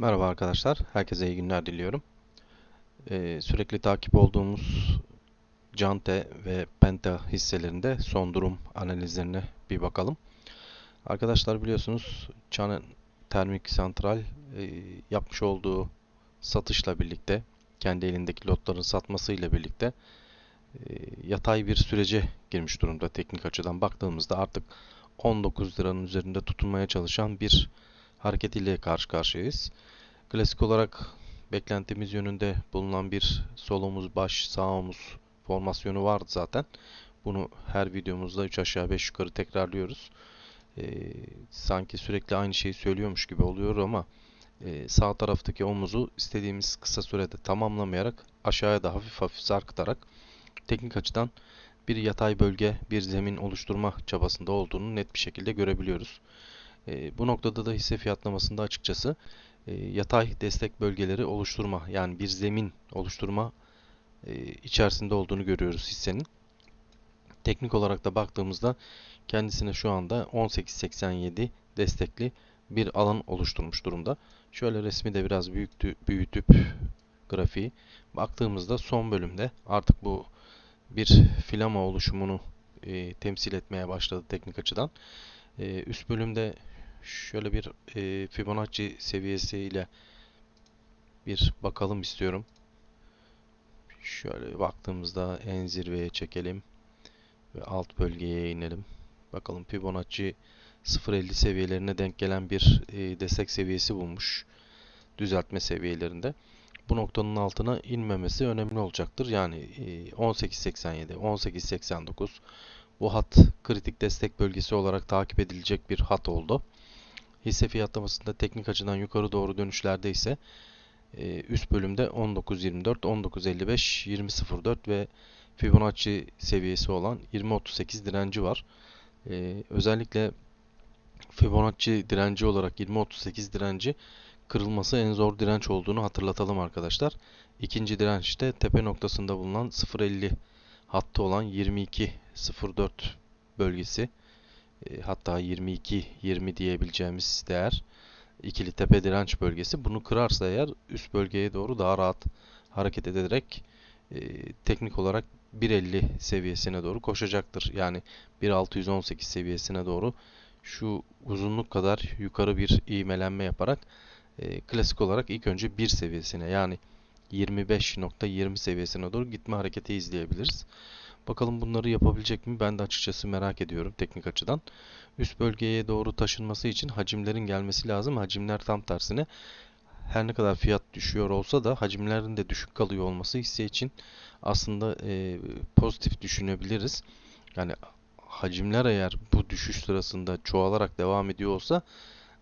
Merhaba arkadaşlar, herkese iyi günler diliyorum. Ee, sürekli takip olduğumuz Cante ve Penta hisselerinde son durum analizlerine bir bakalım. Arkadaşlar biliyorsunuz Çanakkale Termik Santral e, yapmış olduğu satışla birlikte, kendi elindeki lotların satmasıyla birlikte e, yatay bir sürece girmiş durumda teknik açıdan baktığımızda artık 19 liranın üzerinde tutunmaya çalışan bir hareket ile karşı karşıyayız. Klasik olarak beklentimiz yönünde bulunan bir sol omuz baş sağ omuz formasyonu vardı zaten. Bunu her videomuzda 3 aşağı 5 yukarı tekrarlıyoruz. Ee, sanki sürekli aynı şeyi söylüyormuş gibi oluyor ama e, sağ taraftaki omuzu istediğimiz kısa sürede tamamlamayarak aşağıya da hafif hafif sarkıtarak teknik açıdan bir yatay bölge, bir zemin oluşturma çabasında olduğunu net bir şekilde görebiliyoruz. E, bu noktada da hisse fiyatlamasında açıkçası e, yatay destek bölgeleri oluşturma yani bir zemin oluşturma e, içerisinde olduğunu görüyoruz hissenin. Teknik olarak da baktığımızda kendisine şu anda 18.87 destekli bir alan oluşturmuş durumda. Şöyle resmi de biraz büyüktü, büyütüp grafiği baktığımızda son bölümde artık bu bir filama oluşumunu e, temsil etmeye başladı teknik açıdan. E, üst bölümde şöyle bir e, Fibonacci seviyesi ile bir bakalım istiyorum. Şöyle baktığımızda en zirveye çekelim ve alt bölgeye inelim. Bakalım Fibonacci 0.50 seviyelerine denk gelen bir e, destek seviyesi bulmuş. Düzeltme seviyelerinde. Bu noktanın altına inmemesi önemli olacaktır. Yani e, 18.87, 18.89 bu hat kritik destek bölgesi olarak takip edilecek bir hat oldu. Hisse fiyatlamasında teknik açıdan yukarı doğru dönüşlerde ise e, üst bölümde 19.24, 19.55, 20.04 ve Fibonacci seviyesi olan 20.38 direnci var. E, özellikle Fibonacci direnci olarak 20.38 direnci kırılması en zor direnç olduğunu hatırlatalım arkadaşlar. İkinci direnç de tepe noktasında bulunan 0.50 hattı olan 22.04 bölgesi e, hatta 22-20 diyebileceğimiz değer ikili tepe direnç bölgesi. Bunu kırarsa eğer üst bölgeye doğru daha rahat hareket ederek e, teknik olarak 1.50 seviyesine doğru koşacaktır. Yani 1.618 seviyesine doğru şu uzunluk kadar yukarı bir iğmelenme yaparak e, klasik olarak ilk önce 1 seviyesine yani 25.20 seviyesine doğru gitme hareketi izleyebiliriz. Bakalım bunları yapabilecek mi? Ben de açıkçası merak ediyorum teknik açıdan. Üst bölgeye doğru taşınması için hacimlerin gelmesi lazım. Hacimler tam tersine her ne kadar fiyat düşüyor olsa da hacimlerin de düşük kalıyor olması hisse için aslında e, pozitif düşünebiliriz. Yani hacimler eğer bu düşüş sırasında çoğalarak devam ediyor olsa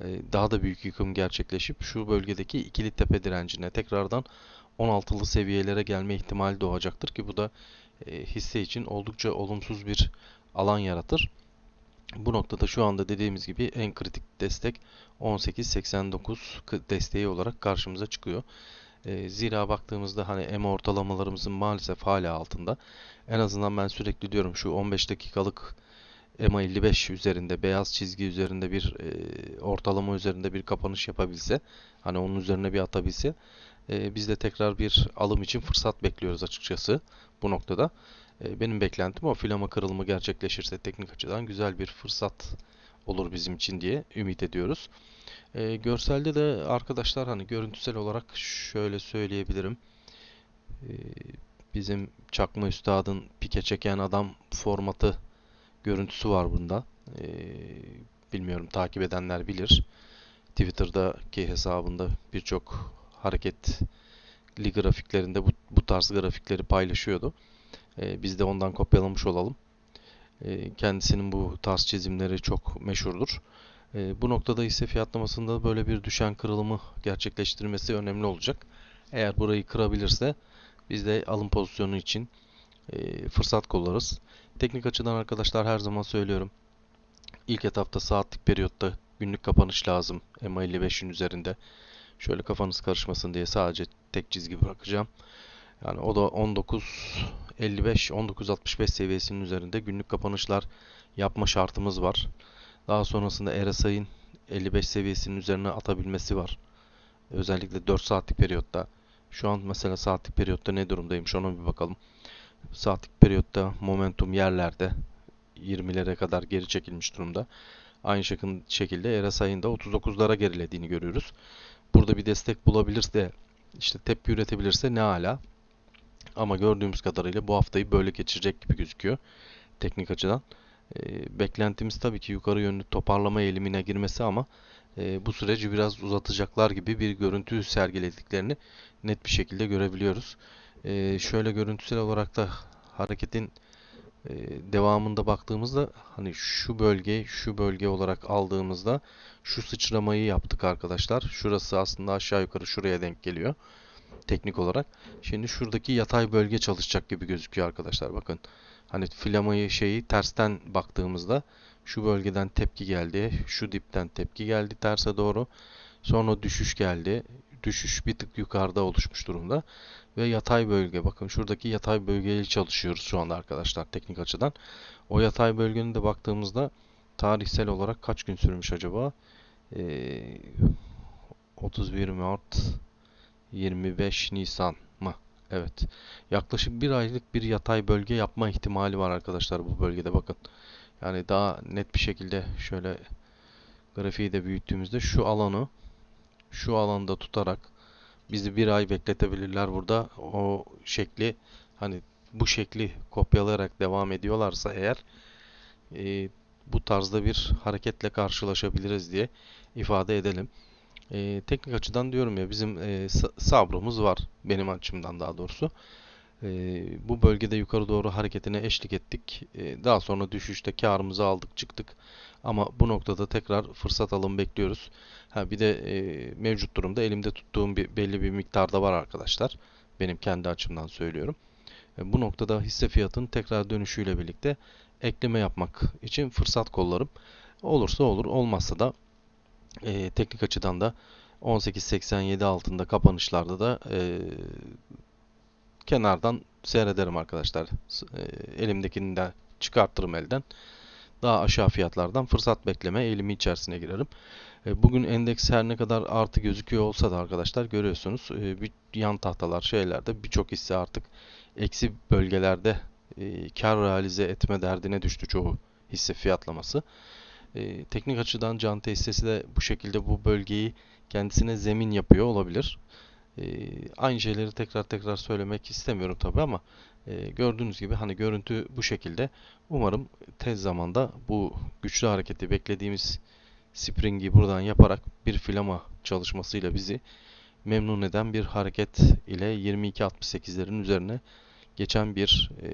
e, daha da büyük yıkım gerçekleşip şu bölgedeki ikili tepe direncine tekrardan 16'lı seviyelere gelme ihtimali doğacaktır ki bu da e, hisse için oldukça olumsuz bir alan yaratır. Bu noktada şu anda dediğimiz gibi en kritik destek 18.89 desteği olarak karşımıza çıkıyor. E, zira baktığımızda hani EMA ortalamalarımızın maalesef hala altında. En azından ben sürekli diyorum şu 15 dakikalık EMA 55 üzerinde beyaz çizgi üzerinde bir e, ortalama üzerinde bir kapanış yapabilse hani onun üzerine bir atabilse e, biz de tekrar bir alım için fırsat bekliyoruz açıkçası bu noktada. E, benim beklentim o filama kırılımı gerçekleşirse teknik açıdan güzel bir fırsat olur bizim için diye ümit ediyoruz. E, görselde de arkadaşlar hani görüntüsel olarak şöyle söyleyebilirim. E, bizim Çakma Üstad'ın pike çeken adam formatı görüntüsü var bunda. E, bilmiyorum takip edenler bilir. Twitter'daki hesabında birçok hareketli grafiklerinde bu, bu tarz grafikleri paylaşıyordu. E, biz de ondan kopyalamış olalım. E, kendisinin bu tarz çizimleri çok meşhurdur. E, bu noktada ise fiyatlamasında böyle bir düşen kırılımı gerçekleştirmesi önemli olacak. Eğer burayı kırabilirse biz de alım pozisyonu için e, fırsat kollarız. Teknik açıdan arkadaşlar her zaman söylüyorum. İlk etapta saatlik periyotta günlük kapanış lazım. EMA 55'in üzerinde. Şöyle kafanız karışmasın diye sadece tek çizgi bırakacağım. Yani o da 19.55 19.65 seviyesinin üzerinde günlük kapanışlar yapma şartımız var. Daha sonrasında RSI'nin 55 seviyesinin üzerine atabilmesi var. Özellikle 4 saatlik periyotta. Şu an mesela saatlik periyotta ne durumdaymış ona bir bakalım. Saatlik periyotta momentum yerlerde 20'lere kadar geri çekilmiş durumda. Aynı şekil- şekilde RSI'nin da 39'lara gerilediğini görüyoruz. Burada bir destek bulabilirse, işte tepki üretebilirse ne ala. Ama gördüğümüz kadarıyla bu haftayı böyle geçirecek gibi gözüküyor teknik açıdan. E, beklentimiz tabii ki yukarı yönlü toparlama eğilimine girmesi ama e, bu süreci biraz uzatacaklar gibi bir görüntü sergilediklerini net bir şekilde görebiliyoruz. E, şöyle görüntüsel olarak da hareketin devamında baktığımızda hani şu bölge şu bölge olarak aldığımızda şu sıçramayı yaptık arkadaşlar. Şurası aslında aşağı yukarı şuraya denk geliyor teknik olarak. Şimdi şuradaki yatay bölge çalışacak gibi gözüküyor arkadaşlar. Bakın hani filamayı şeyi tersten baktığımızda şu bölgeden tepki geldi. Şu dipten tepki geldi terse doğru. Sonra düşüş geldi. Düşüş bir tık yukarıda oluşmuş durumda. Ve yatay bölge. Bakın şuradaki yatay bölgeyi çalışıyoruz şu anda arkadaşlar teknik açıdan. O yatay bölgenin de baktığımızda tarihsel olarak kaç gün sürmüş acaba? Ee, 31 Mart 25 Nisan mı? Evet. Yaklaşık bir aylık bir yatay bölge yapma ihtimali var arkadaşlar bu bölgede bakın. Yani daha net bir şekilde şöyle grafiği de büyüttüğümüzde şu alanı şu alanda tutarak bizi bir ay bekletebilirler burada. O şekli hani bu şekli kopyalayarak devam ediyorlarsa eğer e, bu tarzda bir hareketle karşılaşabiliriz diye ifade edelim. E, teknik açıdan diyorum ya bizim e, sabrımız var benim açımdan daha doğrusu. E, bu bölgede yukarı doğru hareketine eşlik ettik. E, daha sonra düşüşte karımızı aldık çıktık. Ama bu noktada tekrar fırsat alım bekliyoruz. Ha bir de e, mevcut durumda elimde tuttuğum bir belli bir miktarda var arkadaşlar. Benim kendi açımdan söylüyorum. E, bu noktada hisse fiyatının tekrar dönüşüyle birlikte ekleme yapmak için fırsat kollarım. Olursa olur, olmazsa da e, teknik açıdan da 18.87 altında kapanışlarda da e, kenardan seyrederim arkadaşlar. E, elimdekini de çıkartırım elden. Daha aşağı fiyatlardan fırsat bekleme eğilimi içerisine girerim. E, bugün endeks her ne kadar artı gözüküyor olsa da arkadaşlar görüyorsunuz e, bir yan tahtalar şeylerde birçok hisse artık eksi bölgelerde kar realize etme derdine düştü çoğu hisse fiyatlaması. Teknik açıdan Cante hissesi de bu şekilde bu bölgeyi kendisine zemin yapıyor olabilir. E, aynı şeyleri tekrar tekrar söylemek istemiyorum tabi ama e, gördüğünüz gibi hani görüntü bu şekilde. Umarım tez zamanda bu güçlü hareketi beklediğimiz springi buradan yaparak bir filama çalışmasıyla bizi memnun eden bir hareket ile 22.68'lerin üzerine geçen bir e,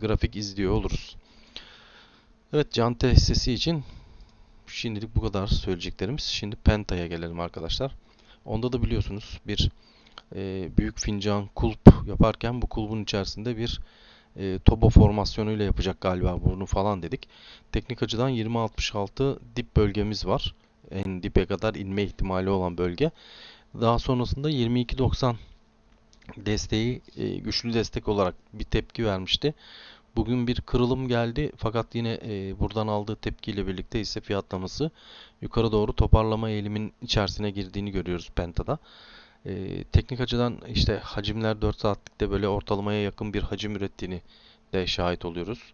grafik izliyor oluruz. Evet Cante hissesi için Şimdilik bu kadar söyleyeceklerimiz. Şimdi Penta'ya gelelim arkadaşlar. Onda da biliyorsunuz bir e, büyük fincan kulp yaparken bu kulbun içerisinde bir e, tobo formasyonuyla yapacak galiba bunu falan dedik. Teknik açıdan 20.66 dip bölgemiz var. En dipe kadar inme ihtimali olan bölge. Daha sonrasında 22.90 desteği e, güçlü destek olarak bir tepki vermişti. Bugün bir kırılım geldi fakat yine e, buradan aldığı tepkiyle birlikte ise fiyatlaması yukarı doğru toparlama eğilimin içerisine girdiğini görüyoruz Penta'da. E, teknik açıdan işte hacimler 4 saatlikte böyle ortalamaya yakın bir hacim ürettiğini de şahit oluyoruz.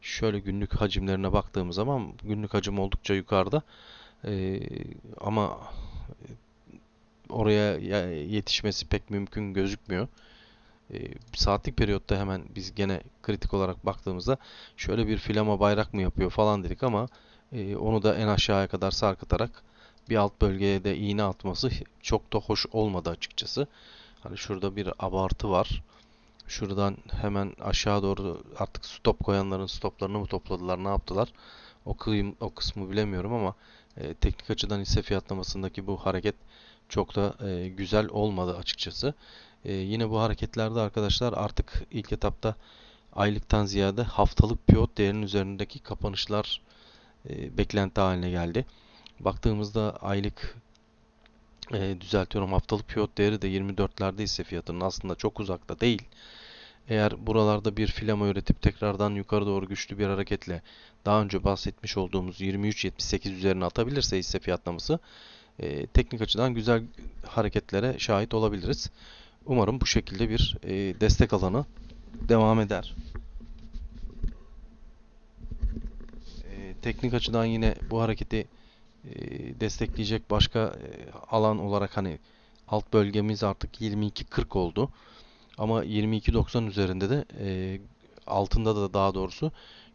Şöyle günlük hacimlerine baktığımız zaman günlük hacim oldukça yukarıda. E, ama oraya yetişmesi pek mümkün gözükmüyor e, saatlik periyotta hemen biz gene kritik olarak baktığımızda şöyle bir filama bayrak mı yapıyor falan dedik ama e, onu da en aşağıya kadar sarkıtarak bir alt bölgeye de iğne atması çok da hoş olmadı açıkçası. Hani şurada bir abartı var. Şuradan hemen aşağı doğru artık stop koyanların stoplarını mı topladılar ne yaptılar? O, kıyım, o kısmı bilemiyorum ama e, teknik açıdan hisse fiyatlamasındaki bu hareket çok da e, güzel olmadı açıkçası. E, yine bu hareketlerde arkadaşlar artık ilk etapta aylıktan ziyade haftalık pivot değerinin üzerindeki kapanışlar e, beklenti haline geldi. Baktığımızda aylık e, düzeltiyorum haftalık pivot değeri de 24'lerde ise fiyatının aslında çok uzakta değil. Eğer buralarda bir filama üretip tekrardan yukarı doğru güçlü bir hareketle daha önce bahsetmiş olduğumuz 23.78 üzerine atabilirse hisse fiyatlaması e, teknik açıdan güzel hareketlere şahit olabiliriz. Umarım bu şekilde bir e, destek alanı devam eder. E, teknik açıdan yine bu hareketi destekleyecek başka alan olarak hani alt bölgemiz artık 22.40 oldu. Ama 22.90 üzerinde de altında da daha doğrusu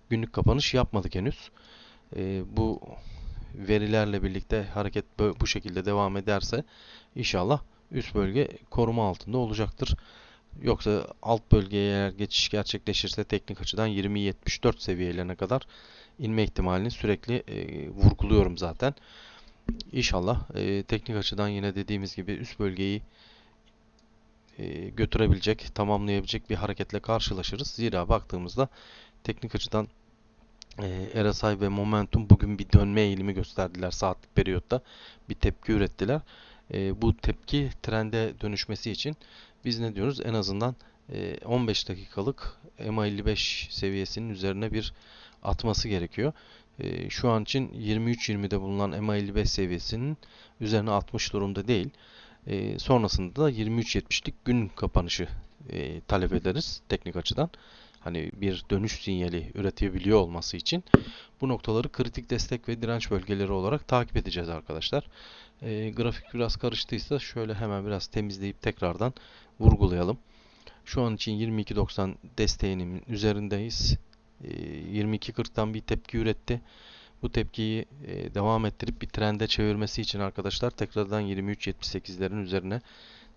günlük kapanış yapmadık henüz. Bu verilerle birlikte hareket bu şekilde devam ederse inşallah üst bölge koruma altında olacaktır. Yoksa alt bölgeye eğer geçiş gerçekleşirse teknik açıdan 20.74 seviyelerine kadar inme ihtimalini sürekli e, vurguluyorum zaten. İnşallah e, teknik açıdan yine dediğimiz gibi üst bölgeyi e, götürebilecek, tamamlayabilecek bir hareketle karşılaşırız. Zira baktığımızda teknik açıdan e, RSI ve Momentum bugün bir dönme eğilimi gösterdiler saatlik periyotta. Bir tepki ürettiler. E, bu tepki trende dönüşmesi için biz ne diyoruz? En azından e, 15 dakikalık MA55 seviyesinin üzerine bir atması gerekiyor. E, şu an için 23.20'de bulunan MA55 seviyesinin üzerine atmış durumda değil. E, sonrasında da 23.70'lik gün kapanışı e, talep ederiz teknik açıdan. Hani bir dönüş sinyali üretebiliyor olması için bu noktaları kritik destek ve direnç bölgeleri olarak takip edeceğiz arkadaşlar. E, grafik biraz karıştıysa şöyle hemen biraz temizleyip tekrardan vurgulayalım. Şu an için 22.90 desteğinin üzerindeyiz. E, 22.40'tan bir tepki üretti. Bu tepkiyi e, devam ettirip bir trende çevirmesi için arkadaşlar tekrardan 23.78'lerin üzerine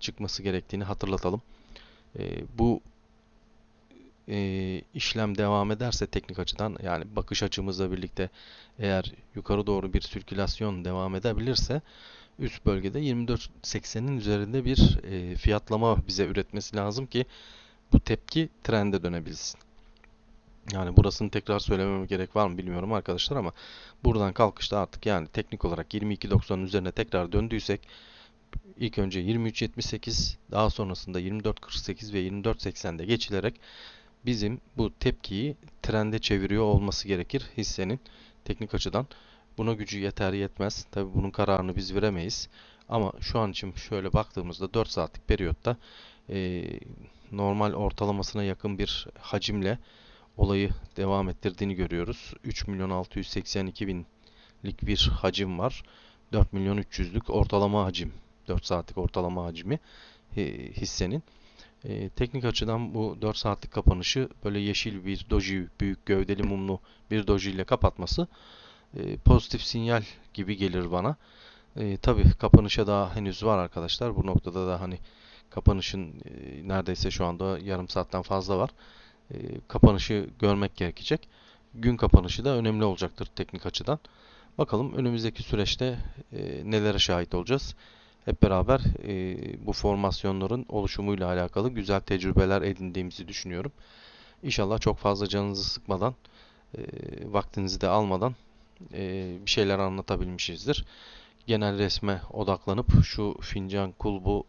çıkması gerektiğini hatırlatalım. E, bu e, işlem devam ederse teknik açıdan yani bakış açımızla birlikte eğer yukarı doğru bir sirkülasyon devam edebilirse üst bölgede 24.80'in üzerinde bir e, fiyatlama bize üretmesi lazım ki bu tepki trende dönebilsin. Yani burasını tekrar söylememe gerek var mı bilmiyorum arkadaşlar ama buradan kalkışta artık yani teknik olarak 22.90'ın üzerine tekrar döndüysek ilk önce 23.78 daha sonrasında 24.48 ve 24.80'de geçilerek bizim bu tepkiyi trende çeviriyor olması gerekir hissenin teknik açıdan. Buna gücü yeter yetmez. Tabi bunun kararını biz veremeyiz. Ama şu an için şöyle baktığımızda 4 saatlik periyotta e, normal ortalamasına yakın bir hacimle olayı devam ettirdiğini görüyoruz. 3 milyon 682 binlik bir hacim var. 4 milyon 300'lük ortalama hacim. 4 saatlik ortalama hacmi e, hissenin. E, teknik açıdan bu 4 saatlik kapanışı böyle yeşil bir doji, büyük gövdeli mumlu bir doji ile kapatması e, pozitif sinyal gibi gelir bana. E, Tabi kapanışa daha henüz var arkadaşlar. Bu noktada da hani kapanışın e, neredeyse şu anda yarım saatten fazla var. E, kapanışı görmek gerekecek. Gün kapanışı da önemli olacaktır teknik açıdan. Bakalım önümüzdeki süreçte e, nelere şahit olacağız. Hep beraber e, bu formasyonların oluşumuyla alakalı güzel tecrübeler edindiğimizi düşünüyorum. İnşallah çok fazla canınızı sıkmadan, e, vaktinizi de almadan bir şeyler anlatabilmişizdir. Genel resme odaklanıp şu fincan kulbu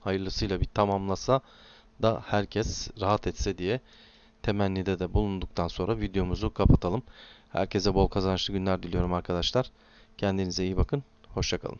hayırlısıyla bir tamamlasa da herkes rahat etse diye temennide de bulunduktan sonra videomuzu kapatalım. Herkese bol kazançlı günler diliyorum arkadaşlar. Kendinize iyi bakın. Hoşçakalın.